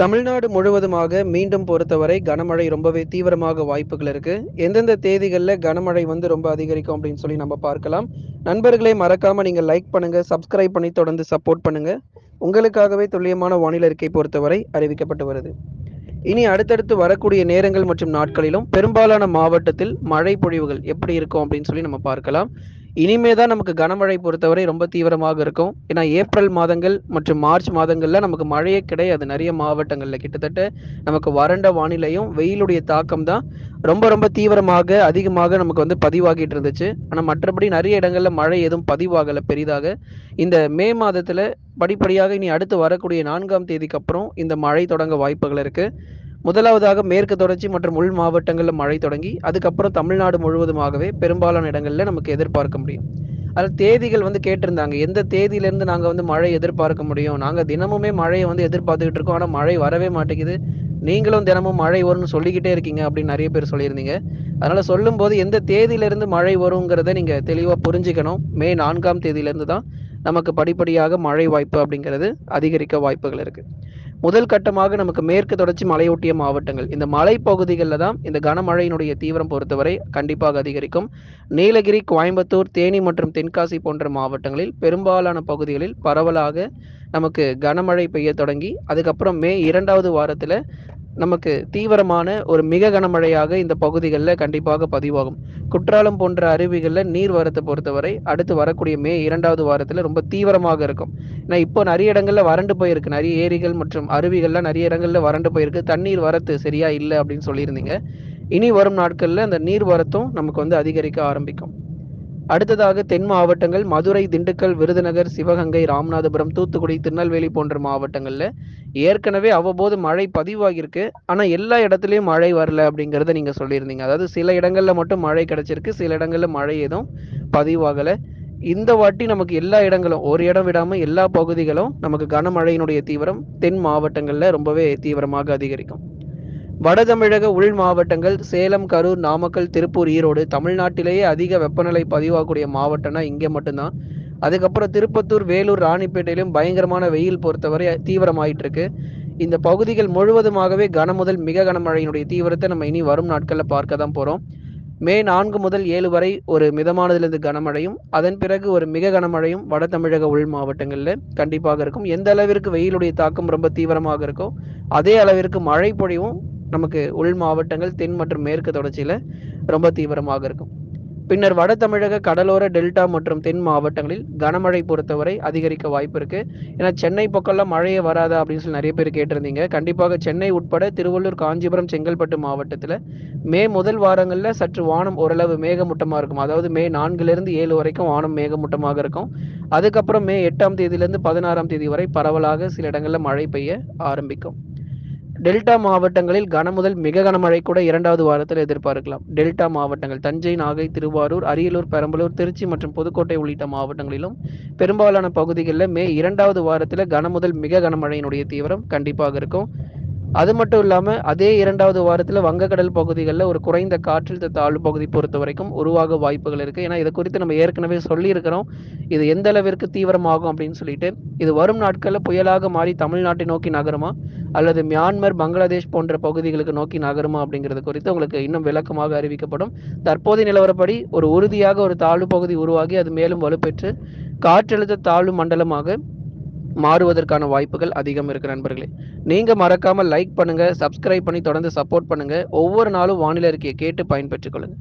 தமிழ்நாடு முழுவதுமாக மீண்டும் பொறுத்தவரை கனமழை ரொம்பவே தீவிரமாக வாய்ப்புகள் இருக்கு. எந்தெந்த தேதிகளில் கனமழை வந்து ரொம்ப அதிகரிக்கும் அப்படின்னு சொல்லி நம்ம பார்க்கலாம். நண்பர்களே மறக்காம நீங்க லைக் பண்ணுங்க சப்ஸ்கிரைப் பண்ணி தொடர்ந்து சப்போர்ட் பண்ணுங்க. உங்களுக்காகவே துல்லியமான வானிலை அறிக்கை பொறுத்தவரை அறிவிக்கப்பட்டு வருது. இனி அடுத்தடுத்து வரக்கூடிய நேரங்கள் மற்றும் நாட்களிலும் பெரும்பாலான மாவட்டத்தில் மழை பொழிவுகள் எப்படி இருக்கும் அப்படின்னு சொல்லி நம்ம பார்க்கலாம். இனிமே தான் நமக்கு கனமழை பொறுத்தவரை ரொம்ப தீவிரமாக இருக்கும். ஏன்னா ஏப்ரல் மாதங்கள் மற்றும் மார்ச் மாதங்களில் நமக்கு மழையே கிடையாது. நிறைய மாவட்டங்களில் கிட்டத்தட்ட நமக்கு வறண்ட வானிலையும் வெயிலுடைய தாக்கம் தான் ரொம்ப ரொம்ப தீவிரமாக அதிகமாக நமக்கு வந்து பதிவாகிட்டு இருந்துச்சு. ஆனால் மற்றபடி நிறைய இடங்களில் மழை எதுவும் பதிவாகலை பெரிதாக. இந்த மே மாதத்தில் படிப்படியாக இனி அடுத்து வரக்கூடிய நான்காம் தேதிக்கு அப்புறம் இந்த மழை தொடங்க வாய்ப்புகள் இருக்குது முதலாவதாக மேற்கு தொடர்ச்சி மற்றும் உள் மாவட்டங்களில் மழை தொடங்கி அதுக்கப்புறம் தமிழ்நாடு முழுவதுமாகவே பெரும்பாலான இடங்களில் நமக்கு எதிர்பார்க்க முடியும். அதில் தேதிகள் வந்து கேட்டிருந்தாங்க. எந்த தேதியிலேருந்து நாங்கள் வந்து மழை எதிர்பார்க்க முடியும்? நாங்கள் தினமுமே மழையை வந்து எதிர்பார்த்துக்கிட்டு இருக்கோம். ஆனால் மழை வரவே மாட்டேங்குது. நீங்களும் தினமும் மழை வரும்னு சொல்லிக்கிட்டே இருக்கீங்க அப்படின்னு நிறைய பேர் சொல்லியிருந்தீங்க. அதனால் சொல்லும்போது எந்த தேதியிலேருந்து மழை வருங்கிறத நீங்கள் தெளிவாக புரிஞ்சுக்கணும். மே நான்காம் தேதியிலேருந்து தான் நமக்கு படிப்படியாக மழை வாய்ப்பு அப்படிங்கிறது அதிகரிக்க வாய்ப்புகள் இருக்குது முதல் கட்டமாக நமக்கு மேற்கு தொடர்ச்சி மலையொட்டிய மாவட்டங்கள். இந்த மலைப்பகுதிகளில் தான் இந்த கனமழையினுடைய தீவிரம் பொறுத்தவரை கண்டிப்பாக அதிகரிக்கும். நீலகிரி கோயம்புத்தூர் தேனி மற்றும் தென்காசி போன்ற மாவட்டங்களில் பெரும்பாலான பகுதிகளில் பரவலாக நமக்கு கனமழை பெய்ய தொடங்கி அதுக்கப்புறம் மே இரண்டாவது வாரத்தில் நமக்கு தீவிரமான ஒரு மிக கனமழையாக இந்த பகுதிகளில் கண்டிப்பாக பதிவாகும். குற்றாலம் போன்ற அருவிகளில் நீர் வரத்தை பொறுத்தவரை அடுத்து வரக்கூடிய மே இரண்டாவது வாரத்தில் ரொம்ப தீவிரமாக இருக்கும். ஏன்னா இப்போ நிறைய இடங்களில் வறண்டு போயிருக்கு. நிறைய ஏரிகள் மற்றும் அருவிகள்லாம் நிறைய இடங்களில் வறண்டு போயிருக்கு. தண்ணீர் வரத்து சரியா இல்லை அப்படின்னு சொல்லியிருந்தீங்க. இனி வரும் நாட்களில் அந்த நீர் வரத்தும் நமக்கு வந்து அதிகரிக்க ஆரம்பிக்கும். அடுத்ததாக தென் மாவட்டங்கள் மதுரை திண்டுக்கல் விருதுநகர் சிவகங்கை ராமநாதபுரம் தூத்துக்குடி திருநெல்வேலி போன்ற மாவட்டங்களில் ஏற்கனவே அவ்வப்போது மழை பதிவாகியிருக்கு. ஆனால் எல்லா இடத்துலையும் மழை வரல அப்படிங்கிறத நீங்கள் சொல்லியிருந்தீங்க. அதாவது சில இடங்களில் மட்டும் மழை கிடச்சிருக்கு சில இடங்களில் மழை எதுவும் பதிவாகலை. இந்த வாட்டி நமக்கு எல்லா இடங்களும் ஒரு இடம் விடாமல் எல்லா பகுதிகளும் நமக்கு கனமழையினுடைய தீவிரம் தென் மாவட்டங்களில் ரொம்பவே தீவிரமாக அதிகரிக்கும். வடதமிழக உள் மாவட்டங்கள் சேலம் கரூர் நாமக்கல் திருப்பூர் ஈரோடு தமிழ்நாட்டிலேயே அதிக வெப்பநிலை பதிவாகக்கூடிய மாவட்டம்னா இங்கே மட்டும்தான். அதுக்கப்புறம் திருப்பத்தூர் வேலூர் ராணிப்பேட்டையிலும் பயங்கரமான வெயில் பொறுத்தவரை தீவிரமாயிட்டு இருக்கு இந்த பகுதிகள் முழுவதுமாகவே கன முதல் மிக கனமழையினுடைய தீவிரத்தை நம்ம இனி வரும் நாட்களில் பார்க்க தான் போகிறோம் மே நான்கு முதல் ஏழு வரை ஒரு மிதமானதிலிருந்து கனமழையும் அதன் பிறகு ஒரு மிக கனமழையும் வட தமிழக உள் மாவட்டங்களில் கண்டிப்பாக இருக்கும். எந்த அளவிற்கு வெயிலுடைய தாக்கம் ரொம்ப தீவிரமாக இருக்கோ அதே அளவிற்கு மழை பொழிவும் நமக்கு உள் மாவட்டங்கள் தென் மற்றும் மேற்கு தொடர்ச்சியில் ரொம்ப தீவிரமாக இருக்கும். பின்னர் வட தமிழக கடலோர டெல்டா மற்றும் தென் மாவட்டங்களில் கனமழை பொறுத்தவரை அதிகரிக்க வாய்ப்பு இருக்கு. ஏன்னா சென்னை பக்கம்லாம் மழையே வராதா அப்படின்னு சொல்லி நிறைய பேர் கேட்டிருந்தீங்க. கண்டிப்பாக சென்னை உட்பட திருவள்ளூர் காஞ்சிபுரம் செங்கல்பட்டு மாவட்டத்தில் மே முதல் வாரங்களில் சற்று வானம் ஓரளவு மேகமூட்டமாக இருக்கும். அதாவது மே நான்குலேருந்து ஏழு வரைக்கும் வானம் மேகமூட்டமாக இருக்கும். அதுக்கப்புறம் மே எட்டாம் தேதியிலேருந்து பதினாறாம் தேதி வரை பரவலாக சில இடங்களில் மழை பெய்ய ஆரம்பிக்கும். டெல்டா மாவட்டங்களில் கனமுதல் மிக கனமழை கூட இரண்டாவது வாரத்தில் எதிர்பார்க்கலாம். டெல்டா மாவட்டங்கள் தஞ்சை நாகை திருவாரூர் அரியலூர் பெரம்பலூர் திருச்சி மற்றும் புதுக்கோட்டை உள்ளிட்ட மாவட்டங்களிலும் பெரும்பாலான பகுதிகளில் மே இரண்டாவது வாரத்தில் கனமுதல் மிக கனமழையினுடைய தீவிரம் கண்டிப்பாக இருக்கும். அது மட்டும் இல்லாமல் அதே இரண்டாவது வாரத்தில் வங்கக்கடல் பகுதிகளில் ஒரு குறைந்த காற்றழுத்த தாழ்வு பகுதி பொறுத்த வரைக்கும் உருவாக வாய்ப்புகள் இருக்குது ஏன்னா இதை குறித்து நம்ம ஏற்கனவே சொல்லியிருக்கிறோம். இது எந்த அளவிற்கு தீவிரமாகும் அப்படின்னு சொல்லிட்டு இது வரும் நாட்களில் புயலாக மாறி தமிழ்நாட்டை நோக்கி நகருமா? அல்லது மியான்மர் பங்களாதேஷ் போன்ற பகுதிகளுக்கு நோக்கி நகருமா அப்படிங்கிறது குறித்து உங்களுக்கு இன்னும் விளக்கமாக அறிவிக்கப்படும். தற்போதைய நிலவரப்படி ஒரு உறுதியாக ஒரு தாழ்வு பகுதி உருவாகி அது மேலும் வலுப்பெற்று காற்றழுத்த தாழ்வு மண்டலமாக மாறுவதற்கான வாய்ப்புகள் அதிகம் இருக்கு நண்பர்களே. நீங்க மறக்காம லைக் பண்ணுங்க சப்ஸ்கிரைப் பண்ணி தொடர்ந்து சப்போர்ட் பண்ணுங்க. ஒவ்வொரு நாளும் வானிலை அறிக்கையை கேட்டு பயன்பெற்றுக் கொள்ளுங்க.